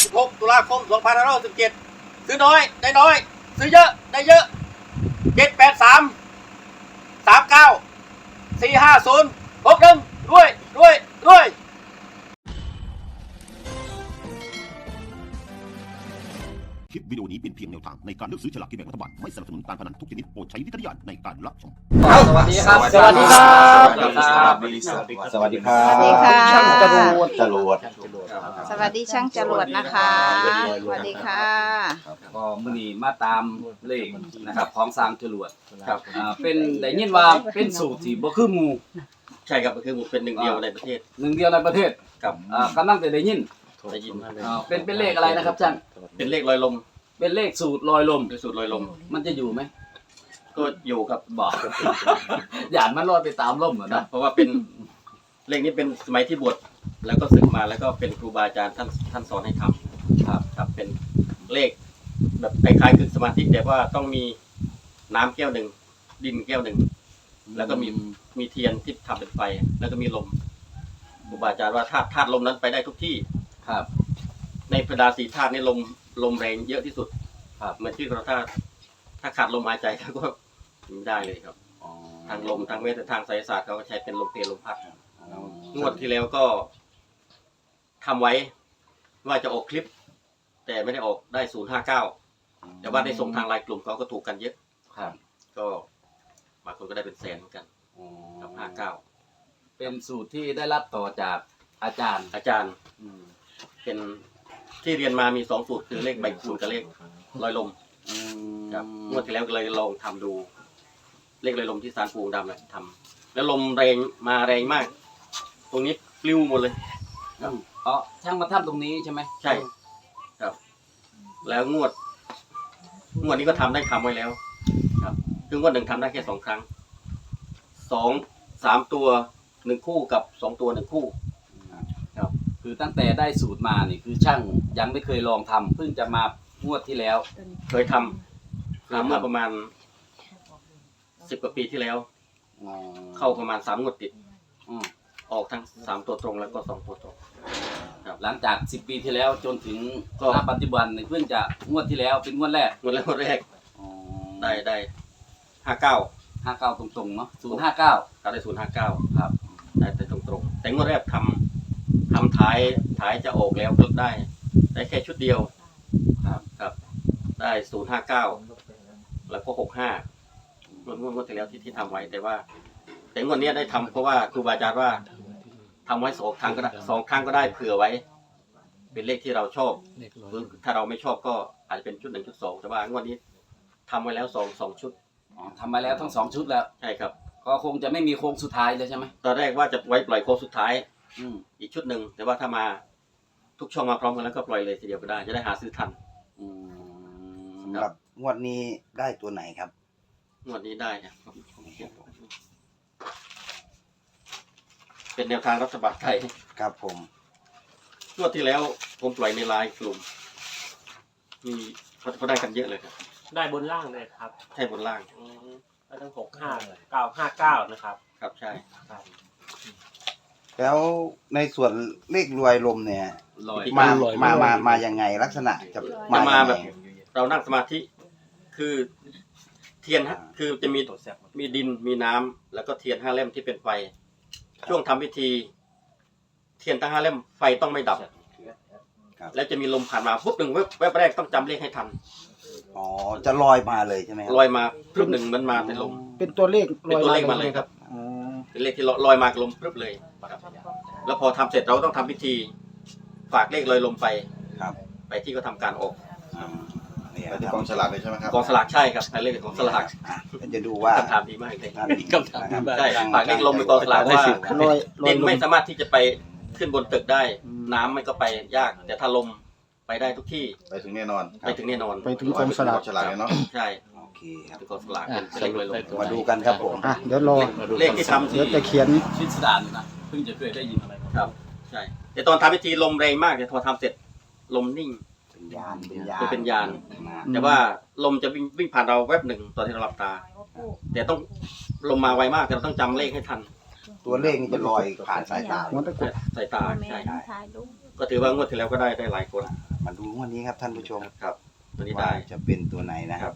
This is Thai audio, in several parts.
16 ตุลาคม 2517 ซื้อน้อย ได้น้อย ซื้อเยอะ ได้เยอะ 783 39 450 61ด้วย ด้วย ด้วยคลิปวิดีโอนี้เป็นเพียงแนวทางในการเลือกซื้อฉลากกินแบ่งรัฐบาล ไม่สนับสนุนการพนันทุกชนิดโปรดใช้วิจารณญาณในการรับชม สวัสดีครับ สวัสดีครับ สวัสดีครับ สวัสดีครับ สวัสดีค่ะช่างจรวดจรวด สวัสดีช่างจรวดนะคะสวัสดีค่ะ ก็มื้อนี้มาตามเลขนะครับของสร้างจรวดครับอ่าเป็นได้ยินว่าเป็นสูตรที่บ่คือหมู่ใช่ครับคือผมเป็นหนึ่งเดียวในประเทศหนึ่งเดียวในประเทศกับอ่ากำลังแต่ได้ยินได้ยินอ่าเป็นเป็นเลขอะไรนะครับช่างเป็นเลขลอยลม เป็นเลขสูตรลอยลมเป็นสูตรลอยลม มันจะอยู่ไหมก็อยู่ครับบอกอย่านมันลอยไปตามลมเหรอครับนะเพราะว่าเป็นเลขนี้เป็นสมัยที่บวช แล้วก็ศึกมาแล้วก็เป็นครูบาอาจารย์ท่านท่านสอนให้ทำครับครับเป็นเลข แบบคล้ายๆคือสมาธิแต่ว่าต้องมีน้ำแก้วหนึ่งดินแก้วหนึ่งแล้วก็มีมีเทียนที่ทำเป็นไฟ แล้วก็มีลมครูบาอาจารย์ว่าธาตุธาตุลมนั้นไปได้ทุกที่ ครับ ในบรรดาสีธาตุนี่ลมลมแรงเยอะที่สุดครับเหมือนที่เราถ้าถ้าขาดลมหายใจก็ไม่ได้เลยครับ อ๋อ ทางลมทางเวททางไสยศาสตร์เขาก็ใช้เป็นลมเพลลมพัดอ๋อ งวดที่แล้วก็ทำไว้ว่าจะออกคลิป แต่ไม่ได้ออกได้ศูนย์ห้าเก้าแต่ว่าได้ส่งทางไลน์กลุ่มเขาก็ถูกกันเยอะ ครับก็บางคนก็ได้เป็นแสนเหมือนกันอ๋อกับห้าเก้าเป็นสูตรที่ได้รับต่อจากอาจารย์อาจารย์อืมเป็นที่เรียนมามีสองสูตรคือเลขใบคูณกับเลขลอยลมอืมครับงวดที่แล้วก็เลยลองทำดู เลขลอยลมที่สารปูดำเลยทำแล้วลมแรงมาแรงมาก ตรงนี้ปลิวหมดเลยอืมอ๋อช่างมาทำตรงนี้ใช่ไหมใช่ ครับ แล้วงวด งวดนี้ก็ทำได้ทำไว้แล้ว ครับคืองวดหนึ่งทำได้แค่สองครั้งสองสามตัวหนึ่งคู่กับสองตัวหนึ่งคู่ คือตั้งแต่ได้สูตรมานี่คือช่างยังไม่เคยลองทำเพิ่งจะมางวดที่แล้ว เคยทำทำเมื่อประมาณสิบกว่าปีที่แล้วอ๋อเข้าประมาณสามงวดติด อืมออก ทั้งสามตัวตรงแล้วก็สองตัวตรง หลังจากสิบปีที่แล้วจนถึงก็ ณปัจจุบันนี่เพิ่งจะงวดที่แล้วเป็นงวดแรกงวดแรกงวดแรกได้ได้ห้าเก้าห้าเก้าตรงๆเนาะศูนย์ห้าเก้าได้ศูนย์ห้าเก้าครับได้แต่ตรงตรงๆ แต่งวดแรกทำทำท้ายท้ายจะออกแล้วก็ได้ ได้แค่ชุดเดียว ครับครับ ได้ศูนย์ห้าเก้าแล้วก็หกห้างวดงวดงวดที่แล้วที่ที่ทำไว้แต่ว่า แต่งวดเนี้ยได้ทำเพราะว่าครูบาอาจารย์ว่า ทำไว้สองครั้งก็ได้สองครั้งก็ได้เผื่อไว้ เป็นเลขที่เราชอบหรือถ้าเราไม่ชอบก็อาจจะเป็นชุดหนึ่งชุดสองแต่ว่างวดนี้ทำไว้แล้วสองสองชุดอ๋อทำมาแล้วทั้งสองชุดแล้ว ใช่ครับ ก็คงจะไม่มีโค้งสุดท้ายเลยใช่ไหมตอนแรกว่าจะไว้ปล่อยโค้งสุดท้าย อืมอีกชุดหนึ่งแต่ว่าถ้ามาทุกช่องมาพร้อมกันแล้วก็ปล่อยเลยทีเดียวก็ได้จะได้หาซื้อทันอืมสำหรับงวดนี้ได้ตัวไหนครับ งวดนี้ได้นะ เป็นแนวทางรัฐบาลไทยครับผมงวดที่แล้วผมปล่อยในไลน์กลุ่มมีเขาเขาได้กันเยอะเลยครับได้บนล่างเลยครับใช่บนล่างอืมก็ทั้งหกห้าเก้าห้าเก้านะครับครับใช่ครับแล้วในส่วนเลขรวยลมเนี่ย ลอย มามา มา มายังไงลักษณะจะจะมามายังแบไงบเรานั่งสมาธิคือเทียนฮะคือจะมีมีดินมีน้ำแล้วก็เทียนห้าเล่มที่เป็นไฟ ช่วงทำพิธี เทียนทั้งห้าเล่มไฟต้องไม่ดับ ครับ แล้วจะมีลมผ่านมาปุ๊บหนึ่งเว็บเว็บแรกต้องจำเลขให้ทันอ๋อ จะลอยมาเลยใช่ไหมครับลอยมาปุ๊บหนึ่งมันมาในลมเป็นตัวเลขเป็นตัวเลขมาเลยครับอ๋อเป็นเลขที่ลอยมากับลมปุ๊บเลยครับแล้วพอทำเสร็จเราต้องทำพิธี ฝากเลขลอยลมไป ครับ ไปที่เขาทำการออก อ่า เนี่ยไปที่คกรัอบงฉลากเลยใช่ไหมครับกองสลากใช่ครับใช้เลขของสลากอะเดี๋ยวจะดูว่า คำถามดีมากเลยท่านคำถามดีมากใช่ฝากเลขลมไปกองสลากว่าลอยลอดิยนลง ไม่สามารถที่จะไปขึ้นบนตึกได้ อืม น้ำมันก็ไปยาก แต่ถ้าลมไปได้ทุกที่ไปถึงแน่นอนไปถึงแน่นอนไปถึงกองสลาก ฉลากเลยเนาะใช่โอเคครับเป็นกองสลากเป็นเลขลอยลมมาดูกันครับผมอะเดี๋ยวรอเลขที่ทำเดี๋ยวจะเขียน ชิดสดานอยู่นะเพิ่งจะเคยได้ยินอะไรครับ ใช่แต่ตอนทำพิธีลมแรงมากแต่พอทำเสร็จลมนิ่งเป็น ยานเป็นยานเป็นยาน นะแต่ว่าลมจะวิ่งวิ่งผ่านเราแวบหนึ่งตอนที่เราหลับตา แต่ต้องลมมาไวมากแต่เราต้องจำเลขให้ทันตัวเลขนี่จะลอยผ่านสายตาหัวตะกรุดสายตาใช่ถ่ายรูปก็ถือว่างวดที่แล้วก็ได้ได้หลายคนมาดูงวันนี้ครับท่านผู้ชมครับตัวนี้ว่าได้ จะเป็นตัวไหนนะคครัรับบ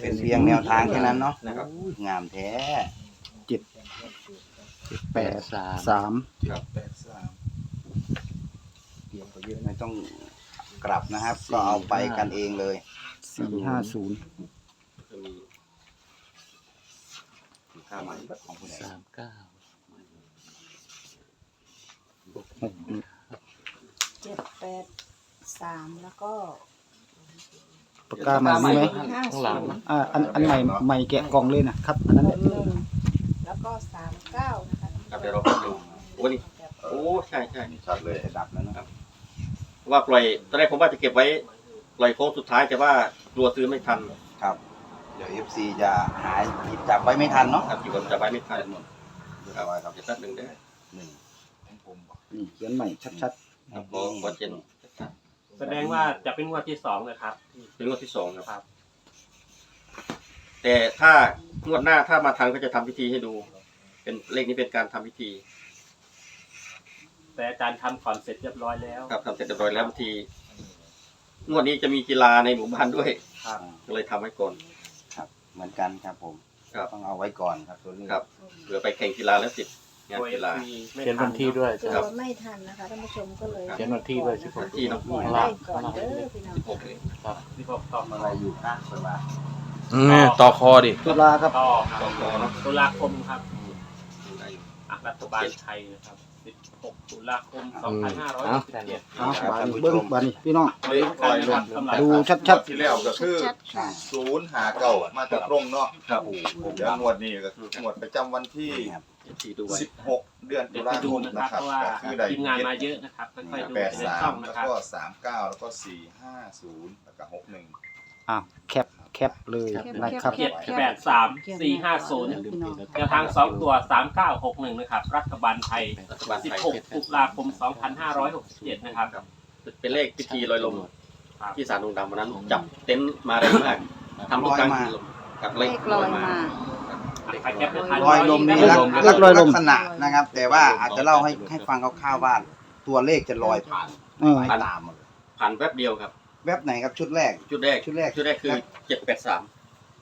เป็นเพียงแนวทางแค่นั้นเนาะนะครับ งามแท้แปดสามสามไม่ต้อง กลับนะครับ ก็เอาไปกันเองเลยสี่ห้าศูนย์จะมีค่าใหม่ของผู้ใดสามเก้าเจ็ดแปดสามแล้วก็ปากกาใหม่มีไหมห้าข้างหลังศูนย์อ่าอันอันใหม่ใหม่แกะกล่องเลยนะครับอันนั้นแหละหนึ่งแล้วก็สามเก้านะคะครับเดี๋ยวเราไปดูโอ้นี่โอ้ใช่ใช่ชัดเลยจะดับแล้วนะครับ ว่าปล่อยตอนแรกผมว่าจะเก็บไว้ปล่อยโค้งสุดท้ายแต่ว่ากลัวซื้อไม่ทันครับ เดี๋ยว FC จะหาหยิบจับไว้ไม่ทันเนาะครับอยู่กับจะไว้ไม่ทันหมดครับครับจะตัดหนึ่งได้หนึ่งนี่เขียนใหม่ชัดครับพอพอเจนแสดงว่าจะเป็นงวดที่สองนะครับ เป็นงวดที่สองครับครับแต่ถ้างวดหน้าถ้ามาทันก็จะทำพิธีให้ดู เป็นเลขนี้เป็นการทำพิธี แต่อาจารย์ทำก่อนเสร็จเรียบร้อยแล้วครับทำเสร็จเรียบร้อยแล้วบางทีงวดนี้จะมีกีฬาในหมู่บ้านด้วยครับก็เลยทำไว้ก่อน ครับ เหมือนกันครับผมครับ ต้องเอาไว้ก่อนครับตัวนี้ครับเผื่อไปแข่งกีฬาแล้วติดงานตัวเอกีฬาซีไม่เขียนทัวันนที่ด้วยกลัครับ วไม่ทันนะคะท่านผู้ชมก็เลยครับเขียนวันที่ด้วยสิบหก ที่เนาะก่อนได้ก่อนเด้อพี่น้องสิบหกเองที่บอกต่ออะไรอยู่ข้างสบายอืมต่อคอดิๆตุลาครับ ต่อครับตุลาคมครับอะรัฐบาลไทยนะครับ 16ตุลาคม 2567เอาบานเบิ้งบานนี่พี่น้อง เลขลอยลมสำหรับดูชัด ที่แล้วก็คือชัดๆค่ะ ศูนย์หาเก่ามาจากโรงเนาะครับเดี๋ยวงวดนี้ก็งวดประจำวันที่นี่ครับที่ดูไว้ 16 เดือนเดี๋ตุยวไปลาดูคมนะคนะรับครับเพราะว่าก็คือได้ทีมงานมาเยอะนะครับค่อยๆดูแปดในสาช่อมงแล้วนะครับ ก็สามเก้าแล้วก็สี่ห้าศูนย์แล้วก็หกหนึ่งๆอ้าวแคป แคปเลยนะครับเจ็ดแปดสามสี่ห้าศูนย์แนวทางสองตัวสามเก้าหกหนึ่งนะครับ รัฐบาลไทยรัฐบาลสิบไทยหกตุลาคมสองพันห้าร้อยหกสิบเจ็ดนะครับ เป็นเลขพิธีลอยลมครับที่สารดงดำวันนั้นจับเต็นท์มาแรงมากทำทุกครั้งคือลมกับเลขลอยมาใครแคปไม่ทันรอยลมนี่รลัอยกลมลักลักษณะนะครับ แต่ว่าอาจจะเล่าให้ให้ฟังคร่าวๆว่าตัวเลขจะลอยผ่านเออสายตามมาเลยผ่านแป๊บเดียวครับ แวบไหนครับชุดแรกชุดแรกชุดแรกชุดแรกคือเจ็ดแปดสาม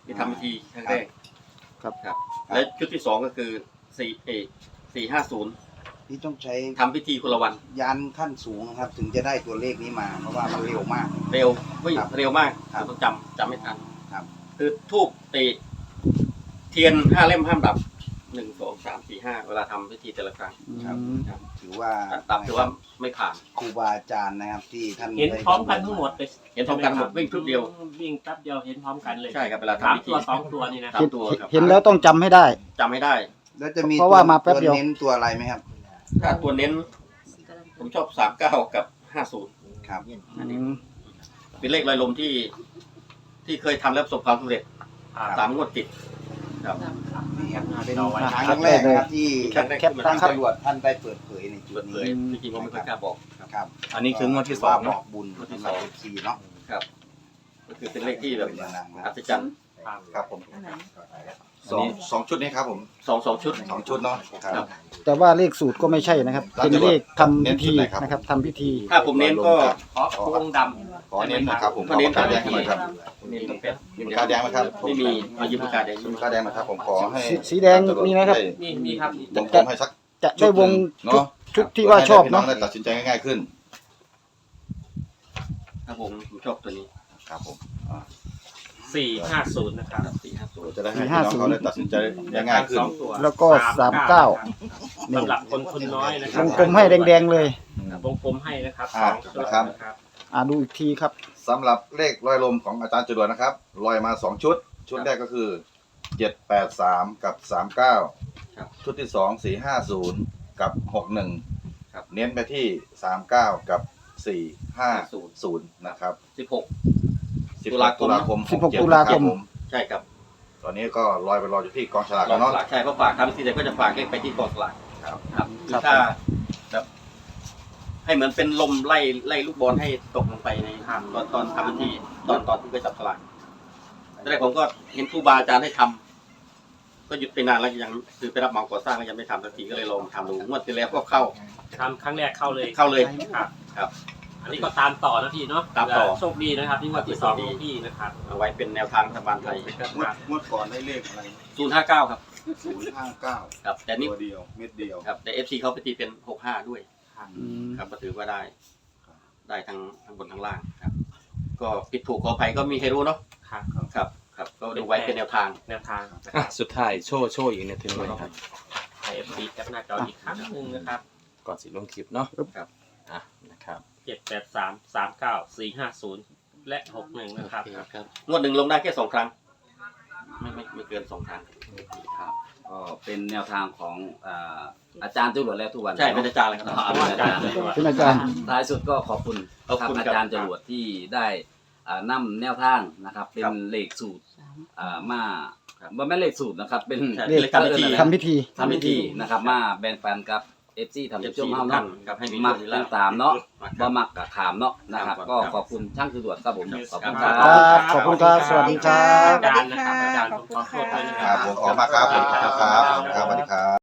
ที่ทำพิธีครั้งแรกครับ ครับ และชุดที่สองก็คือสี่เอสี่ห้าศูนย์ที่ต้องใช้ทำพิธีคนละวัน ยานขั้นสูงนะครับ ถึงจะได้ตัวเลขนี้มาเพราะว่ามันเร็วมาก เร็ววิ่งครับเร็วมากครับต้องจำจำไม่ทันครับ คือทูบตีเทียนห้าเล่มห้ามดับ หนึ่งสองสามสี่ห้าเวลาทำพิธีแต่ละครั้งครับอืมครับถือว่าดับถือว่าไม่ผ่าน ครูบาอาจารย์นะครับที่ท่านเห็นพร้อมกันทั้งหมดเลยเห็นพร้อมกันหมดวิ่งชุดเดียว วิ่งแป๊บเดียวเห็นพร้อมกันเลยใช่ครับเวลาสามทำพิธีตัวสองตัวนี่นะคสารับมตัวครับเห็นแล้วต้องจำให้ได้ จำไม่ได้ แล้วจะมีเพราะว่ามาแป๊บเดียว ตัวเน้นตัวอะไรไหมครับ ถ้าตัวเน้น ผมชอบสามเก้ากับห้าศูนย์ครับอืมเป็นเลขลอยลมที่ ที่เคยทำแล้วประสบความสำเร็จครับสามงวดติด ครับนี่ครับเป็เป็นนเอาไว้ครั้งแรกนะครับที่ครั้งแรกแคปที่ตั้มางท่านตำรวจท่านได้เปิดเผยในจุเปิดดเผนี้ยจริงๆผมไม่เคยกล้าบอกครับครับอันนี้คืองวดที่สองบนะอกบุญสำหรับ FC เนาะ ครับ ก็คือเป็นเลขที่แบบเป็นอย่างนั้นนะคอัรับศจรรย์ ครับผม อันไหน สองสองชุดนี้ครับผมสองสองชุด สองชุดเนาะครับแต่ว่าเลขสูตรก็ไม่ใช่นะครับ เป็นเลขทำพิธีเน้นชุดไหนครับนะครับทำพิธี ถ้าผมเน้นก็ขอโค้งดำขอเน้นนะครับผมขอเน้นปากกาแดงให้หน่อยครับเน้นเป็นมีปากกาแดงไหมครับไม่มีมายืมปากกาแดงมีปากกาแดงนะครับผมขอให้สีสีแดงมีไหมครับ มีมีครับมีวงกลมให้สัก จะได้วงเนาะชุดที่ว่าชอบให้พี่น้อเนาะงได้ตัดสินใจง่ายๆขึ้น ครับผมผมชอบตัวนี้ครับผม สี่ห้าศูนย์นะครับสี่ห้าศูนย์จะได้ให้พี่น้องเขาได้ตัดสินใจได้ง่ายขึ้น สองตัวแล้วก็สามเก้าสำหรับคนทุนน้อยนะควรับงกลมให้แดงๆเลย วงกลมให้นะครับสอ่าองชุดนะครับ นะครับ อ่าดูอีกทีครับ สำหรับเลขลอยลมของอาจารย์จรวดนะครับลอยมาสองชุด ชุดแรกก็คือเจ็ดแปดสามกับสามเก้าครับ ชุดที่สองสี่ห้าศูนย์กับหกหนึ่งครับเน้นไปที่สามเก้ากับสี่ห้าศูนย์นะครับสิบหกสิบ ตุลาคมตุลาคม16 67ตุลาคม รับผใช่ครับตอนนี้ก็ลอยไปรออยู่ที่กองฉลากกอแล้งวเนาะ สลากใช่เพราะฝากทำพิธีเสร็จก็จะฝากเลขไปที่กองสลากครับ ครับคือถ้าแบบให้เหมือนเป็นลมไล่ไล่ลูกบอลให้ตกลงไปในตอนตอนทำพิธีตอนตอนที่ไปจับสลากตอนแรกผมก็เห็นครูบาอาจารย์ให้ทก็หยุดไปนานแล้วยังคือไปรับเหมาก่อสร้างแล้วยังไม่ทำสักทีก็เลยลองทำดูงวดที่แล้วก็เข้าทำครั้งแรกเข้าเลยเข้าเลย ครับ ครับ อันนี้ก็ตามต่อนะพี่เนาะตามต่อ โชคดีนะครับที่งวันที่สองของพี่นะครับ เอาไว้เป็นแนวทางรัฐบาลไทยงวดงวดก่อนได้เลขอะไร059 ครับ ศูนย์ห้าเก้าครับ แต่นี่ตัวเดียวเม็ดเดียวครับแต่ FC เขาไปตีเป็น 65 ด้วย อืมครับก็ถือว่าได้ ได้ทั้งทั้งบนทั้งล่างครับ ก็ผิดถูกขออภัยก็มีให้รู้เนาะครับ ครับ ครับก็ดูไว้เป็นแนวทาง แนวทางนะคอะรับสุดท้ายโชว์โชว์อีกเนี่ยถึงเลยครับให้เอฟซีแคปหน้าจออีกครั้งหนึ่งนะครับ ก่อนสิลงคลิปเนาะครับ อะนะครับเจ็ดแปดสามสามเก้าสี่ห้าศูนย์และหกหนึ่งนะครับครับ งวดหนึ่งลงได้แค่สองครั้ง ไม่ไม่ไม่เกินสองครั้งครับ ก็เป็นแนวทางของอ่าอาจารย์จรวดแล้วทุกวันใช่เป็นอาจารย์เลยครับอ๋อเป็นอาจารย์เป็นอาจารย์ ท้ายสุดก็ขอบคุณขอบคุณอาครับจารย์จรวดที่ได้อ่านำแนวทางนะครับ เป็ครันบเลขสูตรอ่ามาว่าไม่นเลขสูตรนะครับ เป็น ใช่เลขเลขทำพิธี ทำพิธี ทำพิธีนะครับมาแบ่งปันกับ เอฟซีทำเอจุดฟช่วซีงเฮาท่าเนาะนครับให้มีมักโชคต่างตามเนาะครับ่บมักกับขามเนาะนะครับครับก็ครับขอบคุณช่างจรวดครับผมขอบคุณคครัรับบขอบคุณครับ สวัสดีครับ อาจารย์นะครับอาจารย์ผมขอโทษด้วยนะครับผมขอบคุณมากครับผมขอบคุณครับขอบคุณครับสวัสดีครับ